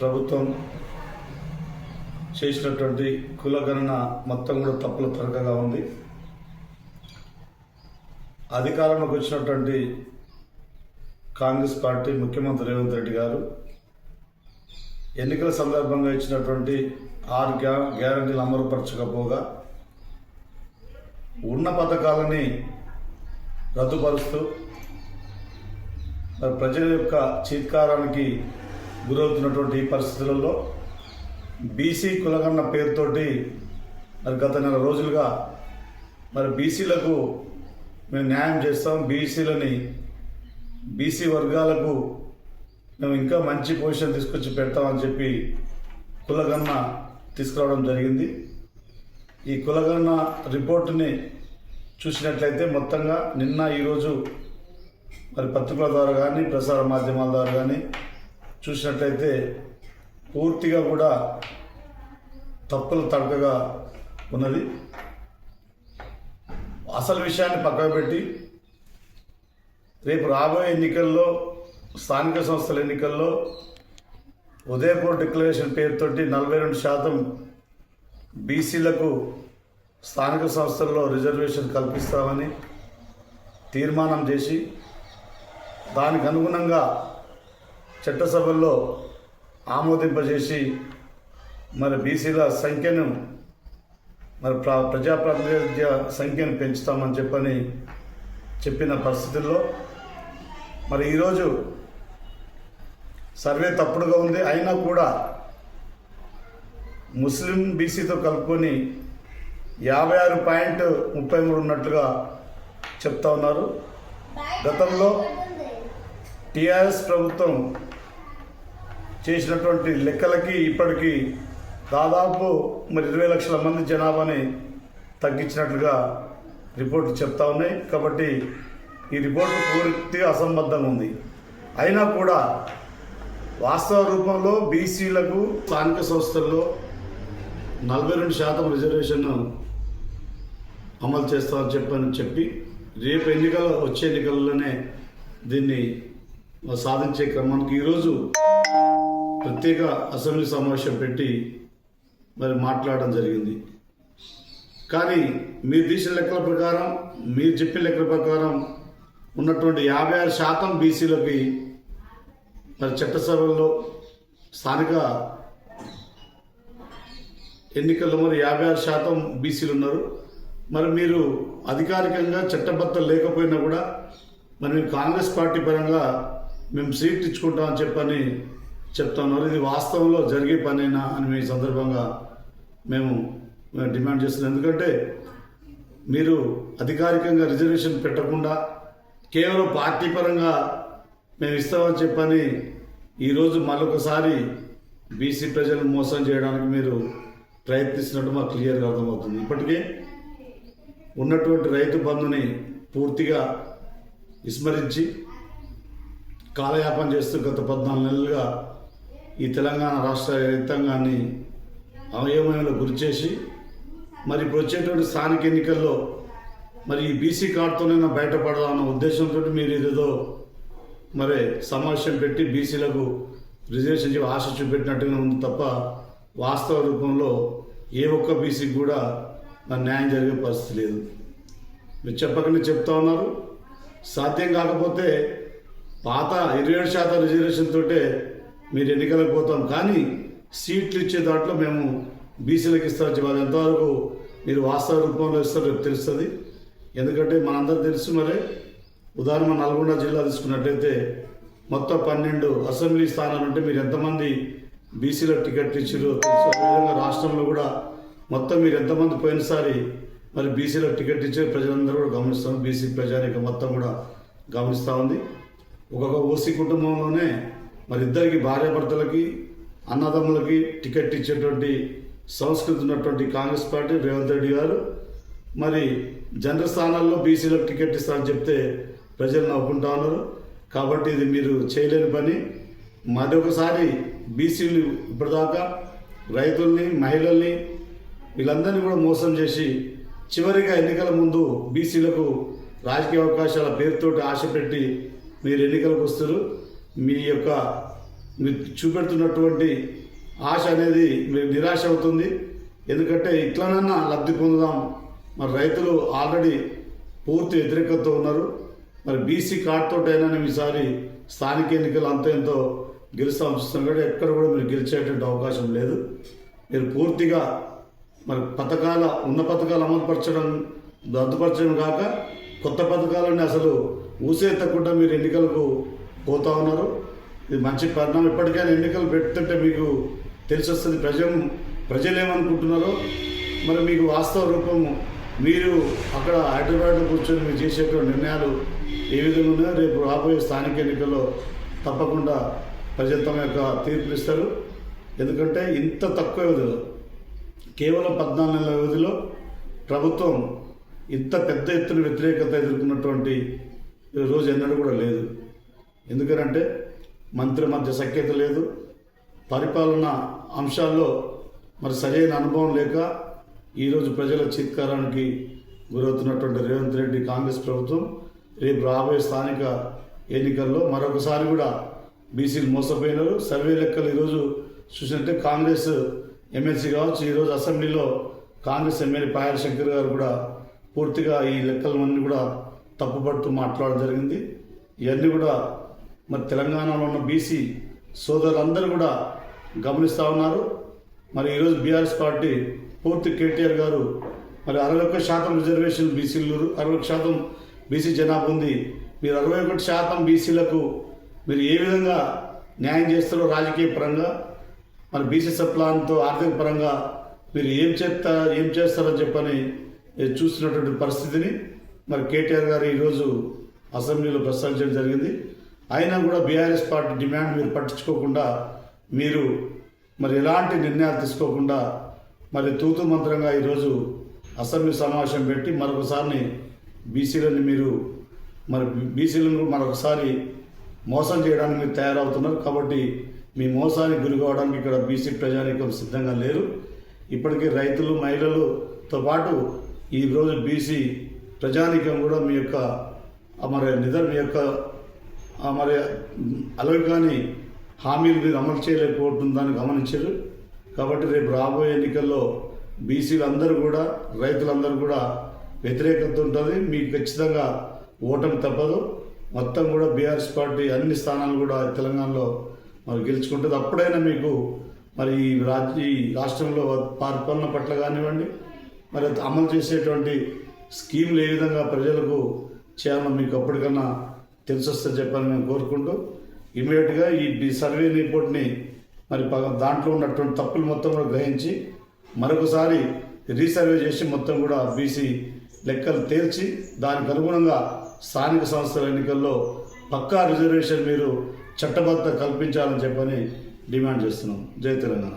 ప్రభుత్వం చేసినటువంటి కులగణన మొత్తం కూడా తప్పుల తరగగా ఉంది. అధికారంలోకి వచ్చినటువంటి కాంగ్రెస్ పార్టీ ముఖ్యమంత్రి రేవంత్ రెడ్డి గారు ఎన్నికల సందర్భంగా ఇచ్చినటువంటి ఆరు గ్యా గ్యారంటీలు అమలుపరచకపోగా ఉన్న పథకాలని రద్దుపరుస్తూ ప్రజల యొక్క చీత్కారానికి గురవుతున్నటువంటి ఈ పరిస్థితులలో బీసీ కులగన్న పేరుతోటి మరి గత నెల రోజులుగా మరి బీసీలకు మేము న్యాయం చేస్తాం. బీసీలని బీసీ వర్గాలకు మేము ఇంకా మంచి పొజిషన్ తీసుకొచ్చి పెడతామని చెప్పి కులగన్న తీసుకురావడం జరిగింది. ఈ కులగన్న రిపోర్టుని చూసినట్లయితే మొత్తంగా నిన్న ఈరోజు మరి పత్రికల ద్వారా కానీ ప్రసార మాధ్యమాల ద్వారా కానీ చూసినట్లయితే పూర్తిగా కూడా తప్పులు తడకగా ఉన్నది. అసలు విషయాన్ని పక్కన పెట్టి రేపు రాబోయే ఎన్నికల్లో స్థానిక సంస్థల ఎన్నికల్లో ఉదయపూర్ డిక్లరేషన్ పేరుతోటి నలభై రెండు శాతం బీసీలకు స్థానిక సంస్థల్లో రిజర్వేషన్ కల్పిస్తామని తీర్మానం చేసి దానికి అనుగుణంగా చట్టసభల్లో ఆమోదింపజేసి మరి బీసీల సంఖ్యను మరి ప్ర ప్రజాప్రాతినిధ్య సంఖ్యను పెంచుతామని చెప్పని చెప్పిన పరిస్థితుల్లో మరి ఈరోజు సర్వే తప్పుడుగా ఉంది. అయినా కూడా ముస్లిం బీసీతో కలుపుకొని యాభై ఆరు పాయింట్ ముప్పై మూడు ఉన్నట్లుగా చెప్తా ఉన్నారు. గతంలో టీఆర్ఎస్ ప్రభుత్వం చేసినటువంటి లెక్కలకి ఇప్పటికీ దాదాపు మరి ఇరవై లక్షల మంది జనాభాని తగ్గించినట్లుగా రిపోర్ట్ చెప్తా ఉన్నాయి. కాబట్టి ఈ రిపోర్టు పూర్తిగా అసంబద్ధంగా ఉంది. అయినా కూడా వాస్తవ రూపంలో బీసీలకు స్థానిక సంస్థల్లో నలభై రెండు శాతం రిజర్వేషన్ అమలు చేస్తామని చెప్పని చెప్పి రేపు ఎన్నికల వచ్చే ఎన్నికల్లోనే దీన్ని సాధించే క్రమానికి ఈరోజు ప్రత్యేక అసెంబ్లీ సమావేశం పెట్టి మరి మాట్లాడడం జరిగింది. కానీ మీరు తీసిన లెక్కల ప్రకారం మీరు చెప్పిన లెక్కల ప్రకారం ఉన్నటువంటి యాభై ఆరు శాతం బీసీలకి మరి చట్టసభల్లో స్థానిక ఎన్నికల్లో మరి యాభై ఆరు శాతం బీసీలు ఉన్నారు. మరి మీరు అధికారికంగా చట్టబద్ధం లేకపోయినా కూడా మరి కాంగ్రెస్ పార్టీ పరంగా మేము సీట్ ఇచ్చుకుంటామని చెప్పని చెప్తున్నారు ఇది వాస్తవంలో జరిగే పనేనా అని మీ సందర్భంగా మేము మేము డిమాండ్ చేస్తున్నాం. ఎందుకంటే మీరు అధికారికంగా రిజర్వేషన్ పెట్టకుండా కేవలం పార్టీ పరంగా మేము ఇస్తామని చెప్పని ఈరోజు మరొకసారి బీసీ ప్రజలను మోసం చేయడానికి మీరు ప్రయత్నిస్తున్నట్టు మాకు క్లియర్గా అర్థమవుతుంది. ఇప్పటికే ఉన్నటువంటి రైతు బంధుని పూర్తిగా విస్మరించి కాలయాపన చేస్తూ గత పద్నాలుగు నెలలుగా ఈ తెలంగాణ రాష్ట్ర రైతాంగాన్ని అవయవయంలో గురి చేసి మరి ఇప్పుడు వచ్చేటువంటి స్థానిక ఎన్నికల్లో మరి ఈ బీసీ కార్డుతోనైనా బయటపడదామన్న ఉద్దేశంతో మీరు ఏదేదో మరి సమావేశం పెట్టి బీసీలకు రిజర్వేషన్ చెప్పి ఆశ చూపెట్టినట్టుగా ఉంది తప్ప వాస్తవ రూపంలో ఏ ఒక్క బీసీకి కూడా మరి న్యాయం జరిగే పరిస్థితి లేదు. మీరు చెప్పకనే చెప్తా ఉన్నారు. సాధ్యం కాకపోతే పాత ఇరవై ఏడు శాతం రిజర్వేషన్ తోటే మీరు ఎన్నికలకు పోతాం. కానీ సీట్లు ఇచ్చే దాంట్లో మేము బీసీలకు ఇస్తారు చెప్పాలి ఎంతవరకు మీరు వాస్తవ రూపంలో ఇస్తారో రేపు తెలుస్తుంది. ఎందుకంటే మనందరూ తెలుసు మరి ఉదాహరణ నల్గొండ జిల్లా తీసుకున్నట్లయితే మొత్తం పన్నెండు అసెంబ్లీ స్థానాలు ఉంటే మీరు ఎంతమంది బీసీల టికెట్ ఇచ్చారో తెలుసు. అదేవిధంగా రాష్ట్రంలో కూడా మొత్తం మీరు ఎంతమంది పోయినసారి మరి బీసీలకు టికెట్ ఇచ్చే ప్రజలందరూ కూడా గమనిస్తాం. బీసీ ప్రజానిక మొత్తం కూడా గమనిస్తూ ఉంది. ఒక్కొక్క ఓసీ కుటుంబంలోనే మరి ఇద్దరికి భార్యాభర్తలకి అన్నదమ్ములకి టికెట్ ఇచ్చేటువంటి సంస్కృతి ఉన్నటువంటి కాంగ్రెస్ పార్టీ రేవంత్ రెడ్డి గారు. మరి జనరల్ స్థానాల్లో బీసీలకు టికెట్ ఇస్తారని చెప్తే ప్రజలు నవ్వుకుంటా ఉన్నారు. కాబట్టి ఇది మీరు చేయలేని పని. మరొకసారి బీసీలు ఇప్పటిదాకా రైతుల్ని మహిళల్ని వీళ్ళందరినీ కూడా మోసం చేసి చివరిగా ఎన్నికల ముందు బీసీలకు రాజకీయ అవకాశాల పేరుతోటి ఆశ పెట్టి మీరు ఎన్నికలకు వస్తారు మీ యొక్క మీరు చూపెడుతున్నటువంటి ఆశ అనేది మీరు నిరాశ అవుతుంది. ఎందుకంటే ఇట్లనన్నా లబ్ధి పొందుదాం. మరి రైతులు ఆల్రెడీ పూర్తి వ్యతిరేకతతో ఉన్నారు. మరి బీసీ కార్డుతోటైనా ఈసారి స్థానిక ఎన్నికలు అంత ఎంతో గెలుస్తాం చూస్తున్నాం. కూడా ఎక్కడ కూడా మీరు గెలిచేటువంటి అవకాశం లేదు. మీరు పూర్తిగా మరి పథకాల ఉన్న పథకాలు అమలుపరచడం రద్దుపరచడం కాక కొత్త పథకాలని అసలు ఊసేత్తకుండా మీరు ఎన్నికలకు పోతా ఉన్నారు. ఇది మంచి పరిణామం. ఇప్పటికైనా ఎన్నికలు పెడుతుంటే మీకు తెలిసి వస్తుంది ప్రజలు. ప్రజలు ఏమనుకుంటున్నారో మరి మీకు వాస్తవ రూపం మీరు అక్కడ హైదరాబాద్లో కూర్చొని మీరు చేసేటువంటి నిర్ణయాలు ఏ విధంగా ఉన్నాయో రేపు రాబోయే స్థానిక ఎన్నికల్లో తప్పకుండా ప్రజలు తమ యొక్క తీర్పులు ఇస్తారు. ఎందుకంటే ఇంత తక్కువ వ్యవధిలో కేవలం పద్నాలుగు నెలల వ్యవధిలో ప్రభుత్వం ఇంత పెద్ద ఎత్తున వ్యతిరేకత ఎదుర్కొన్నటువంటి రోజు ఎన్నడూ కూడా లేదు. ఎందుకనంటే మంత్రి మధ్య సఖ్యత లేదు. పరిపాలన అంశాల్లో మరి సరైన అనుభవం లేక ఈరోజు ప్రజల చిత్కారానికి గురవుతున్నటువంటి రేవంత్ రెడ్డి కాంగ్రెస్ ప్రభుత్వం రేపు రాబోయే స్థానిక ఎన్నికల్లో మరొకసారి కూడా బీసీలు మోసపోయినారు. సర్వే లెక్కలు ఈరోజు చూసినట్టే కాంగ్రెస్ ఎమ్మెల్సీ కావచ్చు ఈరోజు అసెంబ్లీలో కాంగ్రెస్ ఎమ్మెల్యే పాయల శంకర్ గారు కూడా పూర్తిగా ఈ లెక్కలన్నీ కూడా తప్పుపడుతూ మాట్లాడడం జరిగింది. ఇవన్నీ కూడా మరి తెలంగాణలో ఉన్న బీసీ సోదరులందరూ కూడా గమనిస్తూ ఉన్నారు. మరి ఈరోజు బీఆర్ఎస్ పార్టీ పూర్తి కేటీఆర్ గారు మరి అరవై ఒక్క శాతం రిజర్వేషన్ బీసీలు అరవై ఒక్క శాతం బీసీ జనాభా ఉంది. మీరు అరవై ఒకటి శాతం బీసీలకు మీరు ఏ విధంగా న్యాయం చేస్తారో రాజకీయ పరంగా మరి బీసీ సప్లాన్తో ఆర్థిక పరంగా మీరు ఏం చేస్తా ఏం చేస్తారని చెప్పని చూస్తున్నటువంటి పరిస్థితిని మరి కేటీఆర్ గారు ఈరోజు అసెంబ్లీలో ప్రస్తావించడం జరిగింది. అయినా కూడా బీఆర్ఎస్ పార్టీ డిమాండ్ మీరు పట్టించుకోకుండా మీరు మరి ఎలాంటి నిర్ణయాలు తీసుకోకుండా మరి తూతు మంత్రంగా ఈరోజు అసెంబ్లీ సమావేశం పెట్టి మరొకసారి బీసీలని మీరు మరి బీసీలను మరొకసారి మోసం చేయడానికి మీరు తయారవుతున్నారు. కాబట్టి మీ మోసానికి గురి కావడానికి ఇక్కడ బీసీ ప్రజానీకం సిద్ధంగా లేరు. ఇప్పటికే రైతులు మహిళలతో పాటు ఈ రోజు బీసీ ప్రజానీకం కూడా మీ యొక్క మరి నిద్ర మీ యొక్క మరి అలాగే కానీ హామీలు మీరు అమలు చేయలేకపోతుందని గమనించారు. కాబట్టి రేపు రాబోయే ఎన్నికల్లో బీసీలు అందరూ కూడా రైతులందరూ కూడా వ్యతిరేకత ఉంటుంది. మీకు ఖచ్చితంగా ఓటమి తప్పదు. మొత్తం కూడా బీఆర్ఎస్ పార్టీ అన్ని స్థానాలు కూడా తెలంగాణలో మరి గెలుచుకుంటుంది. అప్పుడైనా మీకు మరి ఈ రాజ్య ఈ రాష్ట్రంలో పరిపాలన పట్ల కానివ్వండి మరి అమలు చేసేటువంటి స్కీములు ఏ విధంగా ప్రజలకు చేయాలో మీకు అప్పటికన్నా తెలిసొస్తే చెప్పాలని మేము కోరుకుంటూ ఇమీడియట్గా ఈ సర్వే రిపోర్ట్ని మరి దాంట్లో ఉన్నటువంటి తప్పులు మొత్తం కూడా గ్రహించి మరొకసారి రీసర్వే చేసి మొత్తం కూడా బీసీ లెక్కలు తేల్చి దానికి అనుగుణంగా స్థానిక సంస్థల ఎన్నికల్లో పక్కా రిజర్వేషన్ మీరు చట్టబద్ధ కల్పించాలని చెప్పని డిమాండ్ చేస్తున్నాం. జై తెలంగాణ.